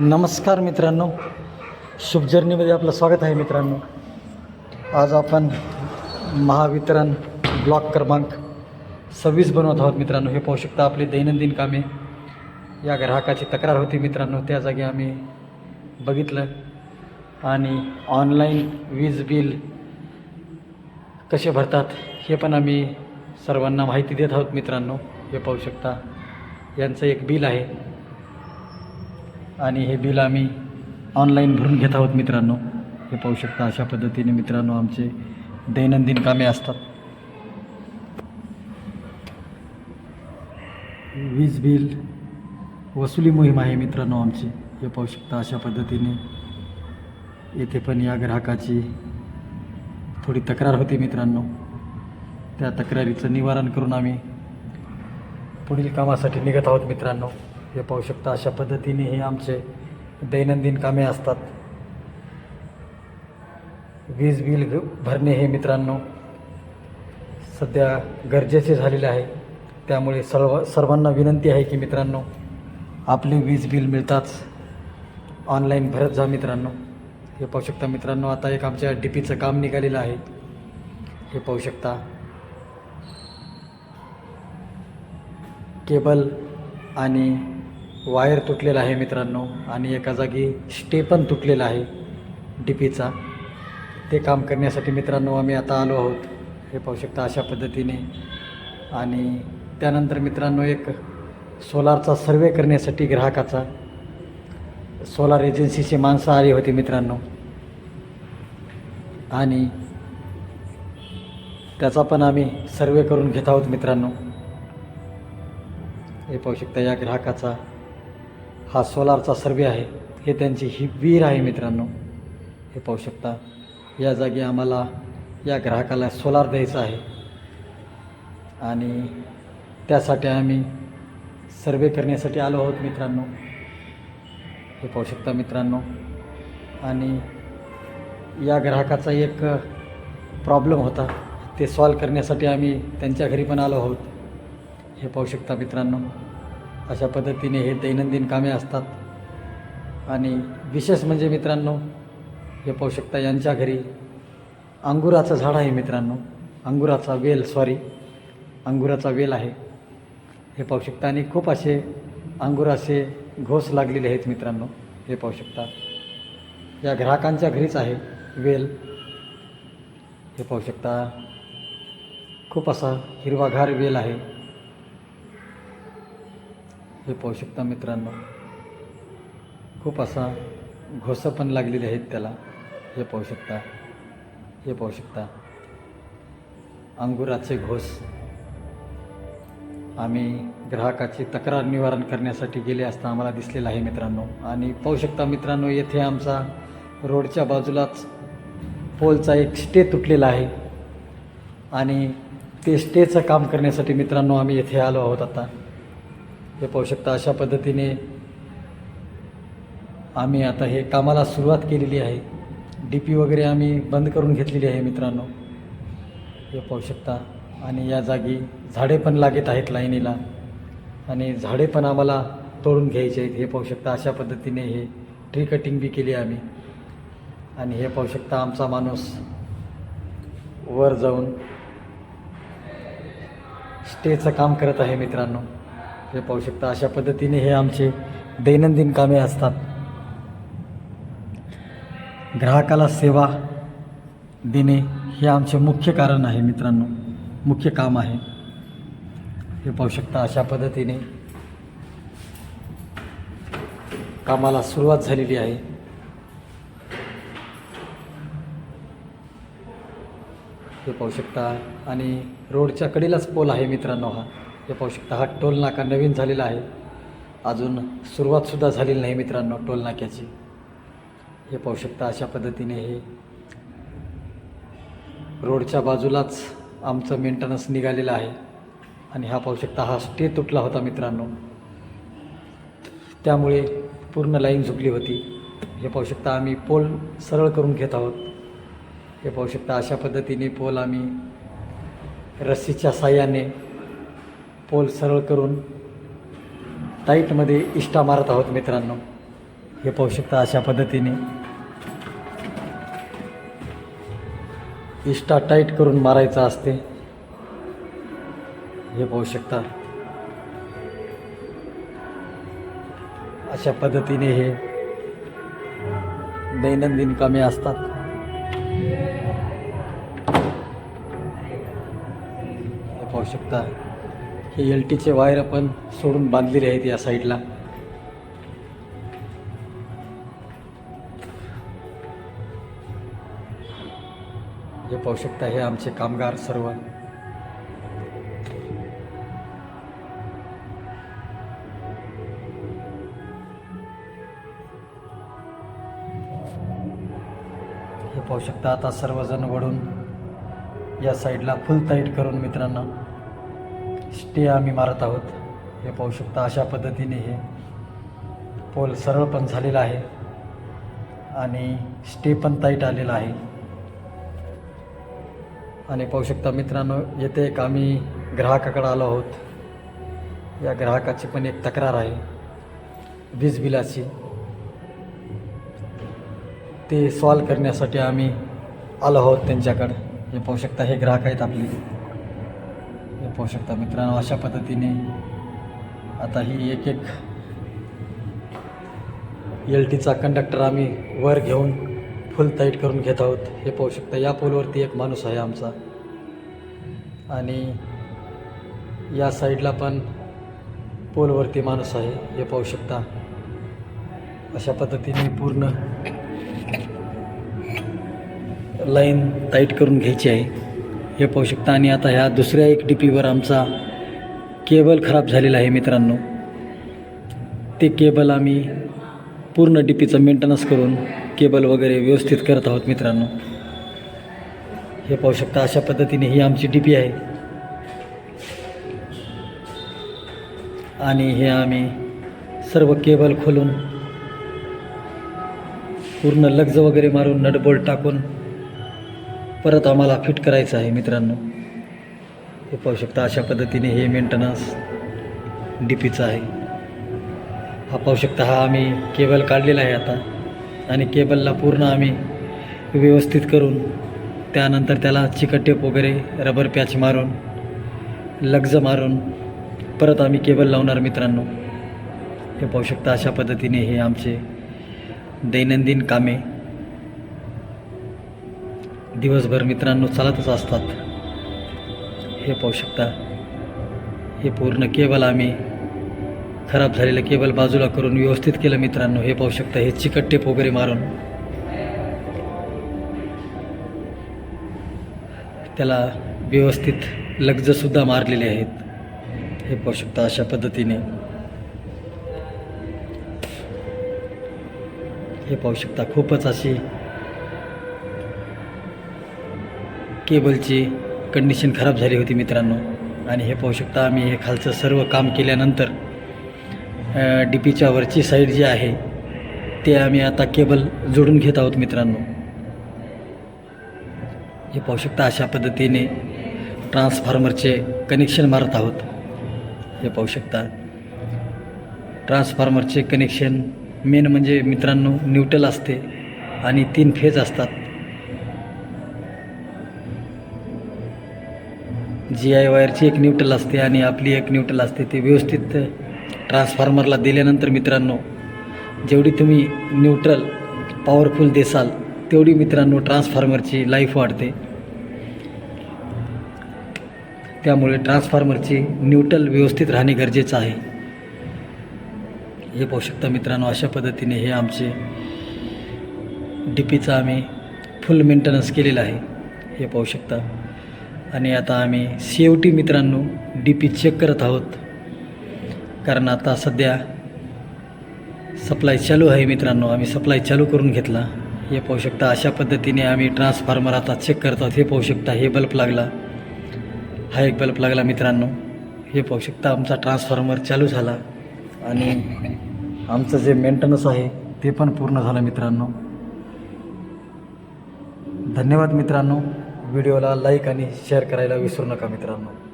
नमस्कार मित्रांनो. शुभ जर्नीमध्ये आपलं स्वागत आहे मित्रांनो. आज आपण महावितरण ब्लॉक क्रमांक सव्वीस बनवत आहोत मित्रांनो. हे पाहू शकता आपली दैनंदिन कामे. या ग्राहकाची तक्रार होती मित्रांनो. त्या जागी आम्ही बघितलं. आणि ऑनलाईन वीज बिल कसे भरतात हे पण आम्ही सर्वांना माहिती देत आहोत मित्रांनो. हे पाहू शकता. यांचं एक बिल आहे. आणि हे बिल आम्ही ऑनलाईन भरून घेत आहोत मित्रांनो. हे पाहू शकता अशा पद्धतीने मित्रांनो आमचे दैनंदिन कामे असतात. वीज बिल वसुली मोहीम आहे मित्रांनो आमची. हे पाहू शकता अशा पद्धतीने. येथे पण या ग्राहकाची थोडी तक्रार होती मित्रांनो. त्या तक्रारीचं निवारण करून आम्ही पुढील कामासाठी निघत आहोत मित्रांनो. हे पाहू शकता अशा पद्धतीने हे आमचे दैनंदिन कामे असतात. वीज बिल भरणे हे मित्रांनो सध्या गरजेचे झालेले आहे. त्यामुळे सर्व सर्वांना विनंती आहे की मित्रांनो आपले वीज बिल मिळताच ऑनलाईन भरत जा मित्रांनो. हे पाहू शकता मित्रांनो आता एक आमच्या डी पीचं काम निघालेलं आहे. हे पाहू शकता. केबल आणि वायर तुटलेला आहे मित्रांनो आणि एका जागी स्टे पण तुटलेला आहे डी पीचा ते काम करण्यासाठी मित्रांनो आम्ही आता आलो आहोत. हे पाहू शकता अशा पद्धतीने. आणि त्यानंतर मित्रांनो एक सोलारचा सर्वे करण्यासाठी ग्राहकाचा. सोलार एजन्सीची माणसं आली होती मित्रांनो. आणि त्याचा पण आम्ही सर्वे करून घेत आहोत मित्रांनो. हे पाहू शकता या ग्राहकाचा हा सोलारचा सर्वे आहे. हे त्यांची ही विहीर आहे मित्रांनो. हे पाहू शकता. या जागी आम्हाला या ग्राहकाला सोलार द्यायचा आहे. आणि त्यासाठी आम्ही सर्वे करण्यासाठी आलो आहोत मित्रांनो. हे पाहू शकता मित्रांनो. आणि या ग्राहकाचा एक प्रॉब्लेम होता. ते सॉल्व करण्यासाठी आम्ही त्यांच्या घरी पण आलो आहोत. हे पाहू शकता मित्रांनो. अशा पद्धतीने हे दैनंदिन कामे असतात. आणि विशेष म्हणजे मित्रांनो हे पाहू शकता यांच्या घरी अंगुराचं झाड आहे मित्रांनो. अंगुराचा वेल सॉरी अंगुराचा वेल आहे. हे पाहू शकता. आणि खूप असे अंगुराचे घोस लागलेले आहेत मित्रांनो. हे पाहू शकता. या ग्राहकांच्या घरीच आहे वेल. हे पाहू शकता. खूप असा हिरवागार वेल आहे. हे पाहू शकता मित्रांनो खूप असा घोसं पण लागलेले आहेत त्याला हे पाहू शकता हे पाहू शकता अंगुराचे घोस. आम्ही ग्राहकाची तक्रार निवारण करण्यासाठी गेले असता आम्हाला दिसलेलं आहे मित्रांनो. आणि पाहू शकता मित्रांनो येथे आमचा रोडच्या बाजूलाच पोलचा एक स्टे तुटलेला आहे. आणि ते स्टेचं काम करण्यासाठी मित्रांनो आम्ही येथे आलो आहोत आता. हे पाहू शकता अशा पद्धतीने आम्ही आता हे कामाला सुरुवात केलेली आहे. डी पी वगैरे आम्ही बंद करून घेतलेली आहे मित्रांनो. हे पाहू शकता. आणि या जागी झाडे पण लागत आहेत लाईनीला. आणि झाडे पण आम्हाला तोडून घ्यायचे आहेत. हे पाहू शकता अशा पद्धतीने हे ट्री कटिंग बी केली आम्ही. आणि हे पाहू शकता आमचा माणूस वर जाऊन स्टेचं काम करत आहे मित्रांनो. हे पाहू शकता अशा पद्धतीने हे आमचे दैनंदिन कामे असतात. ग्राहकाला सेवा देणे हे आमचे मुख्य कारण आहे मित्रांनो. मुख्य काम आहे. हे पाहू शकता अशा पद्धतीने कामाला सुरुवात झालेली आहे. हे पाहू शकता आणि रोडच्या कडेलाच पोल आहे मित्रांनो हा. हे पाहू शकता हा टोल नाका नवीन झालेला आहे. अजून सुरुवातसुद्धा झालेली नाही मित्रांनो टोल नाक्याची. हे पाहू शकता अशा पद्धतीने हे रोडच्या बाजूलाच आमचं मेंटेनन्स निघालेलं आहे. आणि हा पाहू शकता हा स्टे तुटला होता मित्रांनो. त्यामुळे पूर्ण लाईन झुकली होती. हे पाहू शकता आम्ही पोल सरळ करून घेत आहोत. हे पाहू शकता अशा पद्धतीने पोल आम्ही रस्सीच्या साह्याने पोल सरळ करून टाईटमध्ये इष्टा मारत आहोत मित्रांनो. हे पाहू शकता अशा पद्धतीने. इष्टा टाईट करून मारायचं असते. हे पाहू शकता. अशा पद्धतीने हे दैनंदिन कामे असतात. हे पाहू शकता. हे एल टीचे वायर पण सोडून बांधलेले आहेत या साईडला. हे पाहू शकता हे आमचे कामगार सर्व. हे पाहू शकता आता सर्वजण वळून या साईडला फुल टाईट करून मित्रांनो. स्टे आम्ही मारत आहोत. हे पाहू शकता अशा पद्धतीने हे पोल सरळ पण झालेला आहे. आणि स्टे पण टाईट आलेला आहे. आणि पाहू शकता मित्रांनो येथे एक आम्ही ग्राहकाकडे आलो आहोत. या ग्राहकाची पण एक तक्रार आहे. वीज बिलाची. ते सॉल्व करण्यासाठी आम्ही आलो आहोत त्यांच्याकडं. हे पाहू शकता हे ग्राहक आहेत आपले. हे पाहू शकता मित्रांनो अशा पद्धतीने. आता ही एक एक एल टीचा कंडक्टर आम्ही वर घेऊन फुल टाईट करून घेत आहोत. हे पाहू शकता या पोलवरती एक माणूस आहे आमचा. आणि या साईडला पण पोलवरती माणूस आहे हे पाहू शकता. अशा पद्धतीने पूर्ण लाईन टाईट करून घ्यायची आहे. हे पाहू शकता. आणि आता ह्या दुसऱ्या एक डी पीवर आमचा केबल खराब झालेला आहे मित्रांनो. ते केबल आम्ही पूर्ण डी पीचं मेंटेनन्स करून केबल वगैरे व्यवस्थित करत आहोत मित्रांनो. हे पाहू शकता अशा पद्धतीने ही आमची डी पी आहे. आणि हे आम्ही सर्व केबल खोलून पूर्ण लग्ज वगैरे मारून नटबोल्ट टाकून परत आम्हाला फिट करायचं आहे मित्रांनो. हे पाहू शकता अशा पद्धतीने हे मेंटेनन्स डी पीचा आहे. हा पाहू शकता हा आम्ही केबल काढलेला आहे आता. आणि केबलला पूर्ण आम्ही व्यवस्थित करून त्यानंतर त्याला चिकट टेप वगैरे रबर पॅच मारून लग्ज मारून परत आम्ही केबल लावणार मित्रांनो. हे पाहू शकता अशा पद्धतीने हे आमचे दैनंदिन कामे. दिवसभर मित्रांनो चालतच असतात. हे पाहू शकता. हे पूर्ण केबल आम्ही खराब झालेलं केबल बाजूला करून व्यवस्थित केलं मित्रांनो. हे पाहू शकता हे चिकट टेप वगैरे मारून. त्याला व्यवस्थित लग्जसुद्धा मारलेले आहेत. हे पाहू शकता अशा पद्धतीने. हे पाहू शकता खूपच अशी केबलची कंडिशन खराब झाली होती मित्रांनो. आणि हे पाहू शकता आम्ही हे खालचं सर्व काम केल्यानंतर डी पीच्या वरची साईड जी आहे ते आम्ही आता केबल जोडून घेत आहोत मित्रांनो. हे पाहू शकता अशा पद्धतीने ट्रान्सफॉर्मरचे कनेक्शन मारत आहोत. हे पाहू शकता. ट्रान्सफॉर्मरचे कनेक्शन मेन म्हणजे मित्रांनो न्यूट्रल असते आणि तीन फेज असतात. जी आय वायरची एक न्यूट्रल असते आणि आपली एक न्यूट्रल असते. ते व्यवस्थित ट्रान्सफॉर्मरला दिल्यानंतर मित्रांनो जेवढी तुम्ही न्यूट्रल पॉवरफुल देसाल तेवढी मित्रांनो ट्रान्सफॉर्मरची लाईफ वाढते. त्यामुळे ट्रान्सफॉर्मरची न्यूट्रल व्यवस्थित राहणे गरजेचं आहे. हे पाहू शकता मित्रांनो अशा पद्धतीने हे आमचे डी पीचा आम्ही फुल मेंटेनन्स केलेलं आहे. हे पाहू शकता. आणि आता आम्ही शेवटी मित्रांनो डी पी चेक करत आहोत. कारण आता सध्या सप्लाय चालू आहे मित्रांनो. आम्ही सप्लाय चालू करून घेतला. हे पाहू शकता अशा पद्धतीने आम्ही ट्रान्सफॉर्मर आता चेक करत आहोत. हे पाहू शकता हे बल्ब लागला. हा एक बल्ब लागला मित्रांनो. हे पाहू शकता आमचा ट्रान्सफॉर्मर चालू झाला. आणि आमचं जे मेंटेनन्स आहे ते पण पूर्ण झालं मित्रांनो. धन्यवाद मित्रांनो. व्हिडिओला लाईक आणि शेअर करायला विसरू नका मित्रांनो.